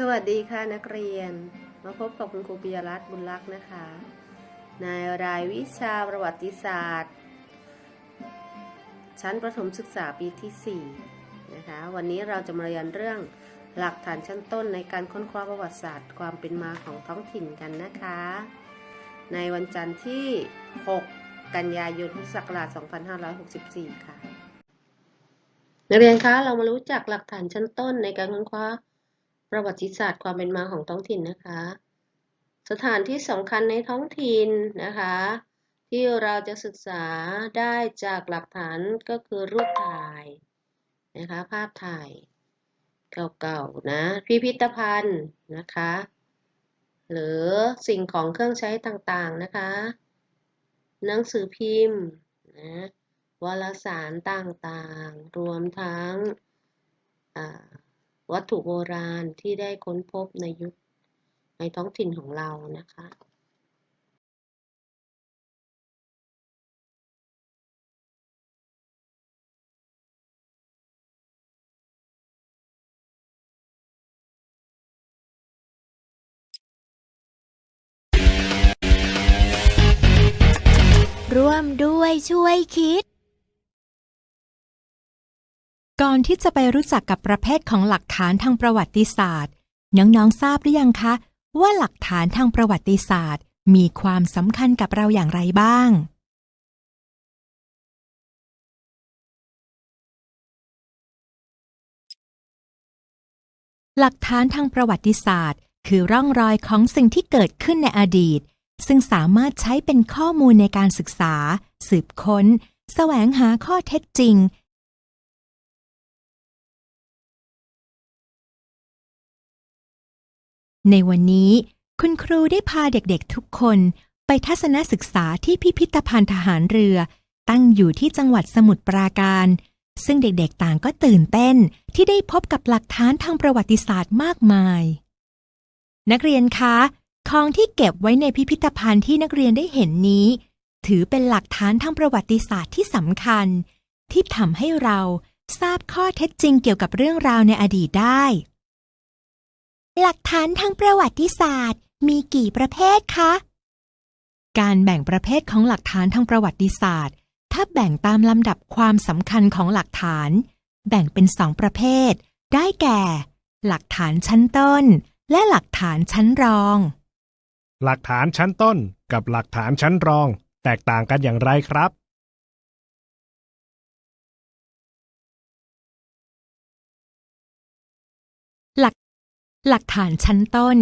สวัสดีค่ะนักเรียน มาพบกับคุณครูปิยรัตน์บุญรักษ์นะคะ ในรายวิชาประวัติศาสตร์ ชั้นประถมศึกษาปีที่ 4 นะคะ วันนี้เราจะมาเรียนเรื่องหลักฐานชั้นต้นในการค้นคว้าประวัติศาสตร์ ความเป็นมาของท้องถิ่นกันนะคะ ในวันจันทร์ที่ 6 กันยายนพุทธศักราช 2564 ค่ะ นักเรียนคะเรามารู้จักหลักฐานชั้นต้นในการค้นคว้า ประวัติศาสตร์ความเป็นมาของท้องถิ่นนะคะ สถานที่สำคัญในท้องถิ่นนะคะ ที่เราจะศึกษาได้จากหลักฐานก็คือรูปถ่ายนะคะภาพถ่ายเก่าๆนะพิพิธภัณฑ์นะคะ หรือสิ่งของเครื่องใช้ต่างๆนะคะ หนังสือพิมพ์นะวารสารต่างๆ รวมทั้ง วัตถุโบราณที่ได้ค้นพบในยุคในท้องถิ่นของเรานะคะร่วมด้วยช่วยคิด ก่อนที่จะไปรู้จักกับประเภทของหลักฐานทางประวัติศาสตร์ น้องๆทราบหรือยังคะ ว่าหลักฐานทางประวัติศาสตร์ มีความสำคัญกับเราอย่างไรบ้าง หลักฐานทางประวัติศาสตร์ คือร่องรอยของสิ่งที่เกิดขึ้นในอดีต ซึ่งสามารถใช้เป็นข้อมูลในการศึกษา สืบค้น แสวงหาข้อเท็จจริง ในวันนี้คุณครูได้พาเด็กๆทุกคนไปทัศนศึกษาที่พิพิธภัณฑ์ทหารเรือ ตั้งอยู่ที่จังหวัดสมุทรปราการ ซึ่งเด็กๆต่างก็ตื่นเต้นที่ได้พบกับหลักฐานทางประวัติศาสตร์มากมาย นักเรียนคะของที่เก็บไว้ในพิพิธภัณฑ์ที่นักเรียนได้เห็นนี้ ถือเป็นหลักฐานทางประวัติศาสตร์ที่สำคัญ ที่ทำให้เราทราบข้อเท็จจริงเกี่ยวกับเรื่องราวในอดีตได้ หลักฐานทางประวัติศาสตร์ มีกี่ประเภทคะ การแบ่งประเภทของหลักฐานทางประวัติศาสตร์ ถ้าแบ่งตามลำดับความสำคัญของหลักฐาน แบ่งเป็นสองประเภท ได้แก่ หลักฐานชั้นต้น และหลักฐานชั้นรอง หลักฐานชั้นต้นกับหลักฐานชั้นรอง แตกต่างกันอย่างไรครับ หลักฐานชั้นต้น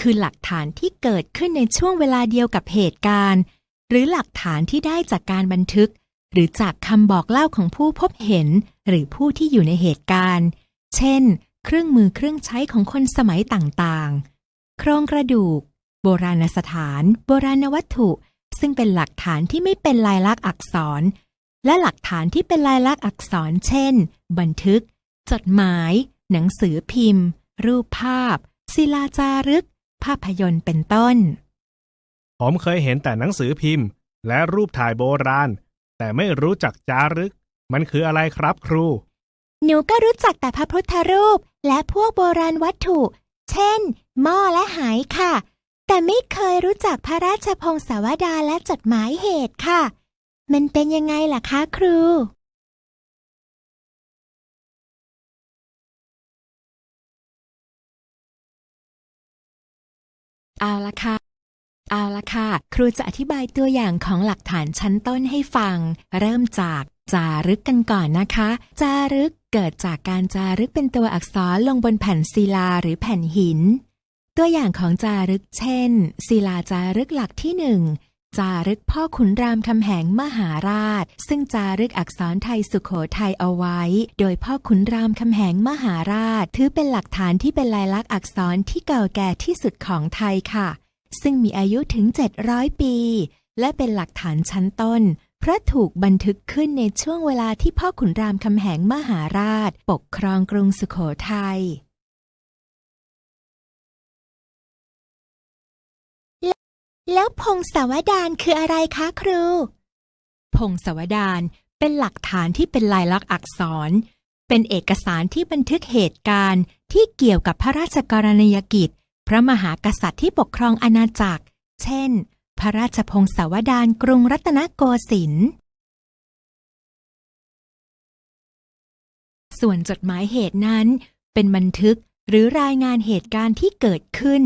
คือหลักฐานที่เกิดขึ้นในช่วงเวลาเดียวกับเหตุการณ์ หรือหลักฐานที่ได้จากการบันทึก หรือจากคำบอกเล่าของผู้พบเห็น หรือผู้ที่อยู่ในเหตุการณ์ เช่น เครื่องมือเครื่องใช้ของคนสมัยต่างๆ โครงกระดูก โบราณสถาน โบราณวัตถุ ซึ่งเป็นหลักฐานที่ไม่เป็นลายลักษณ์อักษร และหลักฐานที่เป็นลายลักษณ์อักษร เช่น บันทึก จดหมาย หนังสือพิมพ์ รูปภาพ ศิลาจารึก ภาพยนตร์เป็นต้น ผมเคยเห็นแต่หนังสือพิมพ์ และรูปถ่ายโบราณ แต่ไม่รู้จักจารึก มันคืออะไรครับครู หนูก็รู้จักแต่พระพุทธรูป และพวกโบราณวัตถุ เช่น หม้อและหายค่ะ แต่ไม่เคยรู้จักพระราชพงศาวดารและจดหมายเหตุค่ะ มันเป็นยังไงล่ะคะครู เอาละค่ะ เอาละค่ะ ครูจะอธิบายตัวอย่างของหลักฐานชั้นต้นให้ฟัง เริ่มจากจารึกกันก่อนนะคะ จารึกเกิดจากการจารึกเป็นตัวอักษรลงบนแผ่นศิลาหรือแผ่นหิน ตัวอย่างของจารึกเช่นศิลาจารึกหลักที่หนึ่ง จารึกพ่อขุนรามคำแหงมหาราช ซึ่งจารึกอักษรไทยสุขโขทัยเอาไว้ โดยพ่อขุนรามคำแหงมหาราช ถือเป็นหลักฐานที่เป็นลายลักษณ์อักษรที่เก่าแก่ที่สุดของไทยค่ะ ซึ่งมีอายุถึง 700 ปี และเป็นหลักฐานชั้นต้น เพราะถูกบันทึกขึ้นในช่วงเวลาที่พ่อขุนรามคำแหงมหาราช ปกครองกรุงสุขโขทัย แล้วพงศาวดารคืออะไรคะครู พงศาวดารเป็นหลักฐานที่เป็นลายลักษณ์อักษร เป็นเอกสารที่บันทึกเหตุการณ์ที่เกี่ยวกับพระราชกรณียกิจ พระมหากษัตริย์ที่ปกครองอาณาจักร เช่น พระราชพงศาวดารกรุงรัตนโกสินทร์ ส่วนจดหมายเหตุนั้น เป็นบันทึกหรือรายงานเหตุการณ์ที่เกิดขึ้น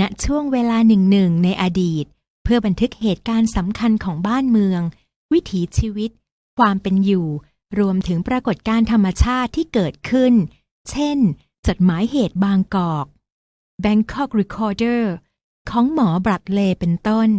ณช่วงเวลาหนึ่งหนึ่งในอดีต เพื่อบันทึกเหตุการณ์สำคัญของบ้านเมือง วิถีชีวิต ความเป็นอยู่ รวมถึงปรากฏการธรรมชาติที่เกิดขึ้น เช่น จดหมายเหตุบางกอก Bangkok Recorder ของหมอบรัดเลเป็นต้น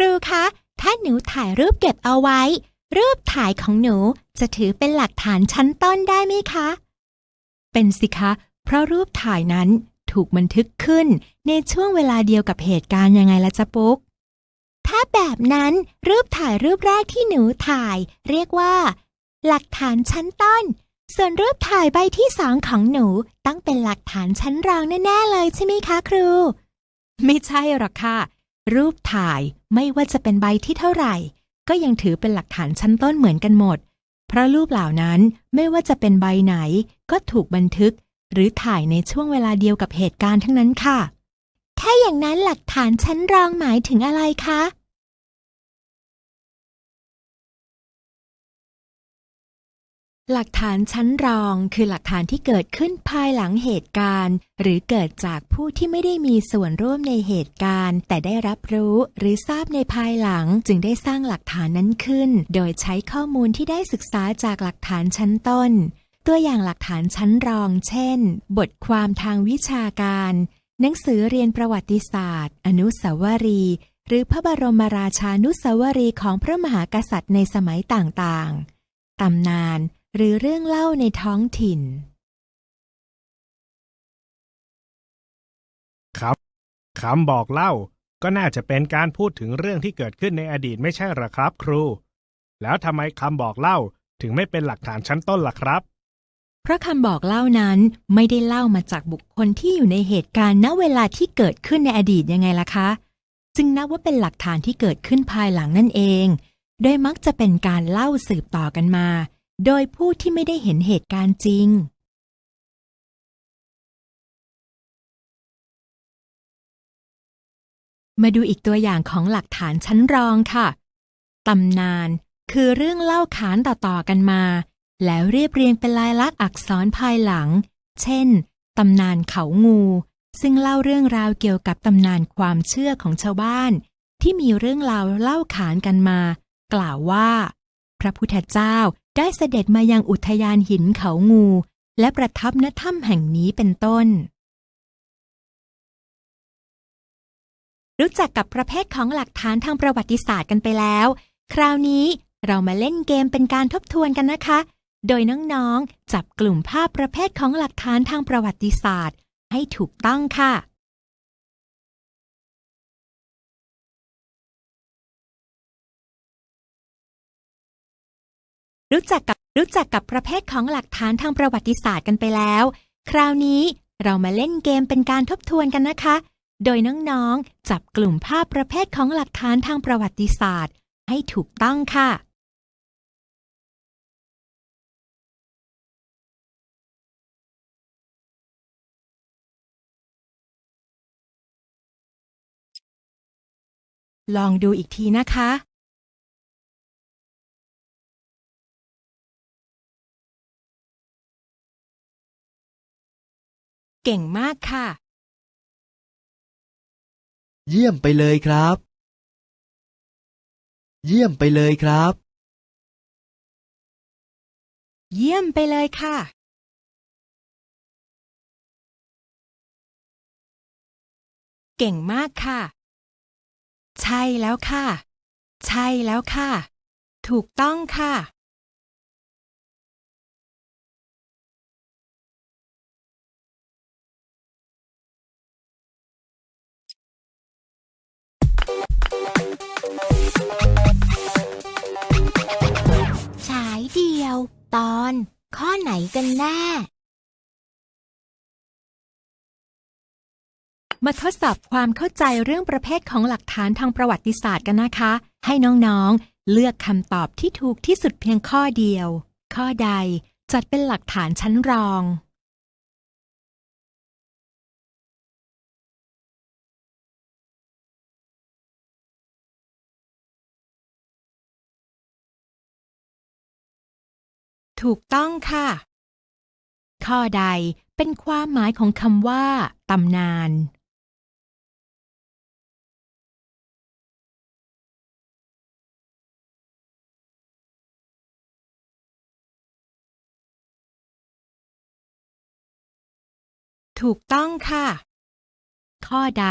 ครูคะ ถ้าหนูถ่ายรูปเก็บเอาไว้ รูปถ่ายของหนูจะถือเป็นหลักฐานชั้นต้นได้ไหมคะ เป็นสิคะ เพราะรูปถ่ายนั้นถูกบันทึกขึ้นในช่วงเวลาเดียวกับเหตุการณ์ยังไงละจ๊ะปุ๊ก ถ้าแบบนั้นรูปถ่ายรูปแรกที่หนูถ่าย เรียกว่า หลักฐานชั้นต้น ส่วนรูปถ่ายใบที่สองของหนูต้องเป็นหลักฐานชั้นรองแน่ๆเลยใช่ไหมคะครู ไม่ใช่หรอกค่ะ รูปถ่าย ไม่ว่าจะเป็นใบที่เท่าไหร่ ก็ยังถือเป็นหลักฐานชั้นต้นเหมือนกันหมด เพราะรูปเหล่านั้นไม่ว่าจะเป็นใบไหน ก็ถูกบันทึก หรือถ่ายในช่วงเวลาเดียวกับเหตุการณ์ทั้งนั้นค่ะ ถ้าอย่างนั้นหลักฐานชั้นรองหมายถึงอะไรคะ หลักฐานชั้นรองคือหลักฐานที่เกิดขึ้นภายหลังเหตุการณ์ หรือเกิดจากผู้ที่ไม่ได้มีส่วนร่วมในเหตุการณ์ แต่ได้รับรู้หรือทราบในภายหลังจึงได้สร้างหลักฐานนั้นขึ้น โดยใช้ข้อมูลที่ได้ศึกษาจากหลักฐานชั้นต้น ตัวอย่างหลักฐานชั้นรอง เช่น บทความทางวิชาการ หนังสือเรียนประวัติศาสตร์ อนุสาวรีย์หรือพระบรมราชานุสาวรีย์ของพระมหากษัตริย์ในสมัยต่างๆตำนาน หรือเรื่องเล่าในท้องถิ่น ครับคำบอกเล่าก็น่าจะเป็นการพูดถึงเรื่องที่เกิดขึ้นในอดีตไม่ใช่หรอครับ ครู แล้วทำไมคำบอกเล่าถึงไม่เป็นหลักฐานชั้นต้นล่ะครับ เพราะคำบอกเล่านั้นไม่ได้เล่ามาจากบุคคลที่อยู่ในเหตุการณ์ณเวลาที่เกิดขึ้นในอดีตยังไงล่ะคะ จึงนับว่าเป็นหลักฐานที่เกิดขึ้นภายหลังนั่นเอง โดยมักจะเป็นการเล่าสืบต่อกันมา โดยผู้ที่ไม่ได้เห็นเหตุการณ์จริง มาดูอีกตัวอย่างของหลักฐานชั้นรองค่ะ ตำนานคือเรื่องเล่าขานต่อๆกันมา แล้วเรียบเรียงเป็นลายลักษณ์อักษรภายหลัง เช่น ตำนานเขางู ซึ่งเล่าเรื่องราวเกี่ยวกับตำนานความเชื่อของชาวบ้าน ที่มีเรื่องราวเล่าขานกันมา กล่าวว่า พระพุทธเจ้า ได้เสด็จมายังอุทยานหินเขางู และประทับณถ้ำแห่งนี้เป็นต้น รู้จักกับประเภทของหลักฐานทางประวัติศาสตร์กันไปแล้ว คราวนี้เรามาเล่นเกมเป็นการทบทวนกันนะคะ โดยน้องๆ จับกลุ่มภาพประเภทของหลักฐานทางประวัติศาสตร์ ให้ถูกต้องค่ะ รู้จักกับรู้จักกับประเภทของหลักฐานทางประวัติศาสตร์กันไปแล้ว คราวนี้เรามาเล่นเกมเป็นการทบทวนกันนะคะ โดยน้องๆ จับกลุ่มภาพประเภทของหลักฐานทางประวัติศาสตร์ ให้ถูกต้องค่ะ ลองดูอีกทีนะคะ เก่งมากค่ะ เยี่ยมไปเลยครับ เยี่ยมไปเลยครับ เยี่ยมไปเลยค่ะ เก่งมากค่ะ ใช่แล้วค่ะ ใช่แล้วค่ะ ถูกต้องค่ะ ฉายเดียว ตอน ข้อไหนกันแน่ มาทดสอบความเข้าใจเรื่องประเภทของหลักฐานทางประวัติศาสตร์กันนะคะ ให้น้องๆ เลือกคำตอบที่ถูกที่สุดเพียงข้อเดียว ข้อใดจัดเป็นหลักฐานชั้นรอง ถูกต้องค่ะ ข้อใดเป็นความหมายของคำว่าตำนาน ถูกต้องค่ะ ข้อใด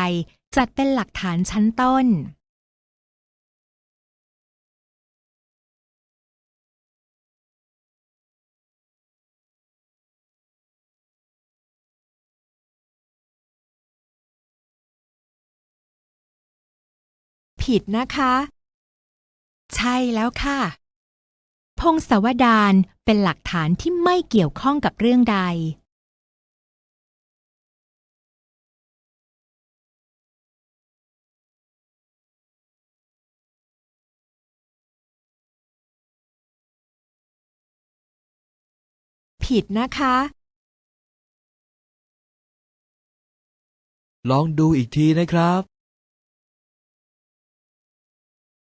จัดเป็นหลักฐานชั้นต้น ผิดนะคะ ใช่แล้วค่ะ พงศาวดารเป็นหลักฐานที่ไม่เกี่ยวข้องกับเรื่องใด ผิดนะคะ ลองดูอีกทีนะครับ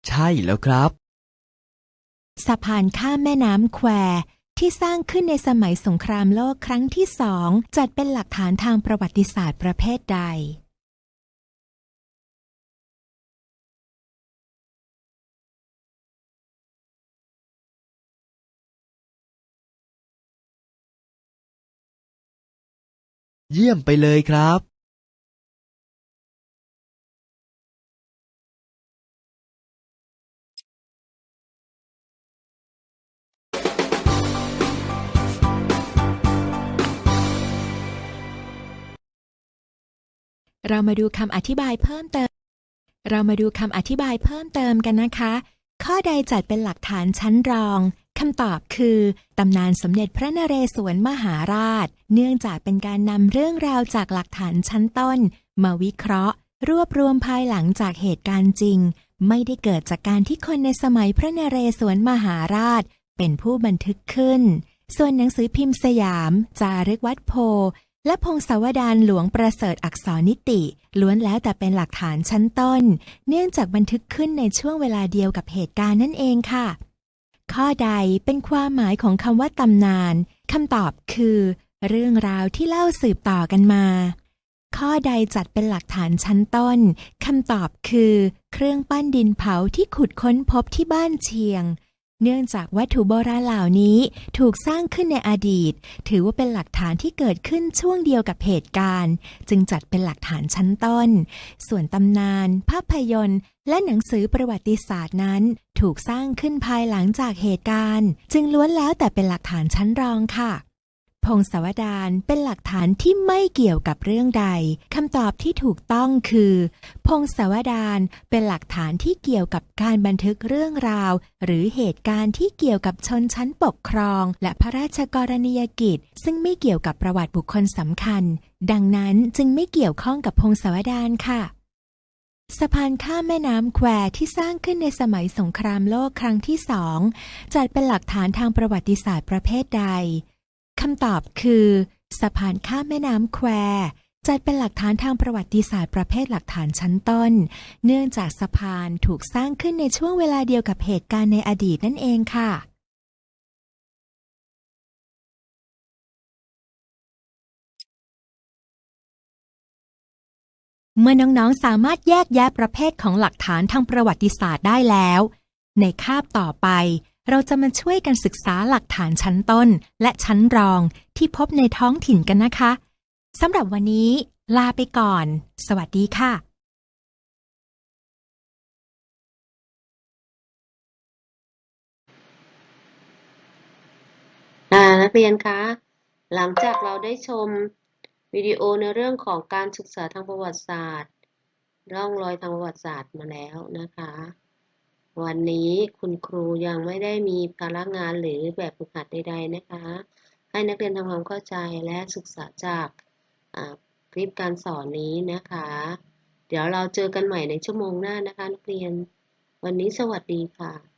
ใช่แล้วครับ สะพานข้ามแม่น้ำแควที่สร้างขึ้นในสมัยสงครามโลกครั้งที่สองจัดเป็นหลักฐานทางประวัติศาสตร์ประเภทใด เยี่ยมไปเลยครับ เรามาดูคำอธิบายเพิ่มเติม เรามาดูคำอธิบายเพิ่มเติมกันนะคะ ข้อใดจัดเป็นหลักฐานชั้นรองคำตอบคือตำนานสมเด็จพระนเรศวรมหาราช เนื่องจากเป็นการนำเรื่องราวจากหลักฐานชั้นต้น มาวิเคราะห์ รวบรวมภายหลังจากเหตุการณ์จริง ไม่ได้เกิดจากการที่คนในสมัยพระนเรศวรมหาราช เป็นผู้บันทึกขึ้น ส่วนหนังสือพิมพ์สยาม จารึกวัดโพ และพงศาวดารหลวงประเสริฐอักษรนิติ ล้วนแล้วแต่เป็นหลักฐานชั้นต้น เนื่องจากบันทึกขึ้นในช่วงเวลาเดียวกับเหตุการณ์นั่นเองค่ะ ข้อใดเป็นความหมายของคำว่าตำนานคำตอบคือ เรื่องราวที่เล่าสืบต่อกันมา ข้อใดจัดเป็นหลักฐานชั้นต้นคำตอบคือ เครื่องปั้นดินเผาที่ขุดค้นพบที่บ้านเชียง เนื่องจากวัตถุโบราณเหล่านี้ถูกสร้างขึ้นในอดีต ถือว่าเป็นหลักฐานที่เกิดขึ้นช่วงเดียวกับเหตุการณ์ จึงจัดเป็นหลักฐานชั้นต้น ส่วนตำนาน ภาพยนตร์ และหนังสือประวัติศาสตร์นั้น ถูกสร้างขึ้นภายหลังจากเหตุการณ์ จึงล้วนแล้วแต่เป็นหลักฐานชั้นรองค่ะ พงศาวดารเป็นหลักฐานที่ไม่เกี่ยวกับเรื่องใดคำตอบที่ถูกต้องคือ พงศาวดารเป็นหลักฐานที่เกี่ยวกับการบันทึกเรื่องราว หรือเหตุการณ์ที่เกี่ยวกับชนชั้นปกครอง และพระราชกรณียกิจ ซึ่งไม่เกี่ยวกับประวัติบุคคลสำคัญ ดังนั้นจึงไม่เกี่ยวข้องกับพงศาวดารค่ะสะพานข้ามแม่น้ำแควที่สร้างขึ้นในสมัยสงครามโลกครั้งที่สองจัดเป็นหลักฐานทางประวัติศาสตร์ประเภทใด คำตอบคือ สะพานข้ามแม่น้ำแควจัดเป็นหลักฐานทางประวัติศาสตร์ประเภทหลักฐานชั้นต้น เนื่องจากสะพานถูกสร้างขึ้นในช่วงเวลาเดียวกับเหตุการณ์ในอดีตนั่นเองค่ะ เมื่อน้องๆสามารถแยกแยะประเภทของหลักฐานทางประวัติศาสตร์ได้แล้ว ในคาบต่อไป เราจะมาช่วยกันศึกษาหลักฐานชั้นต้นและชั้นรองที่พบในท้องถิ่นกันนะคะสำหรับวันนี้ ลาไปก่อน สวัสดีค่ะ่านักเรียนคะ หลังจากเราได้ชมวิดีโอในเรื่องของการศึกษาทางประวัติศาสตร์ ร่องรอยทางประวัติศาสตร์มาแล้วนะคะ วันนี้คุณครูยังไม่ได้มีภาระงานหรือแบบฝึกหัดใด ๆ นะคะ ให้นักเรียนทำความเข้าใจและศึกษาจากคลิปการสอนนี้นะคะ เดี๋ยวเราเจอกันใหม่ในชั่วโมงหน้านะคะนักเรียน วันนี้สวัสดีค่ะ